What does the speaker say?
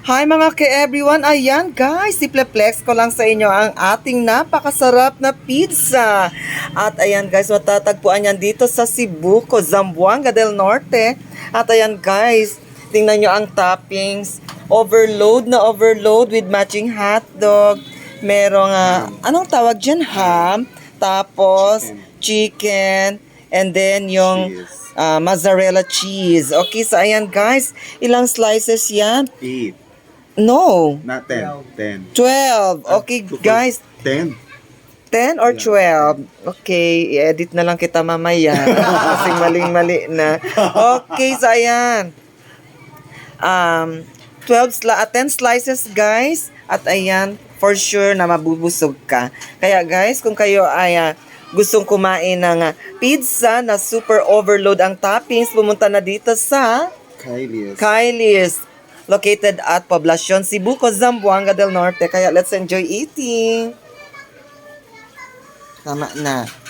Hi mga ke-everyone! Ayan guys, sipleplex ko lang sa inyo ang ating napakasarap na pizza. At ayan guys, matatagpuan yan dito sa Cebu, Zamboanga del Norte. At ayan guys, tingnan nyo ang toppings. Overload na overload with matching hotdog. Merong, ah, anong tawag dyan? Ham. Tapos, chicken. And then yung Cheese. ah, mozzarella cheese. Okay, so ayan guys, ilang slices yan? Eight. No. Not ten. Ten. 12. Okay, guys. Ten. 10 or 12? Okay, i-edit na lang kita mamaya. Kasi maling-mali na. Okay, so ayan. Um, 12 sli- ah, 10 slices, guys. At ayan, for sure na mabubusog ka. Kaya guys, kung kayo ay ah, gustong kumain ng ah, pizza na super overload ang toppings, pumunta na dito sa Kylie's. Kylie's, located at Poblacion, Cebu, Zamboanga del Norte. Kaya let's enjoy eating. Tama na.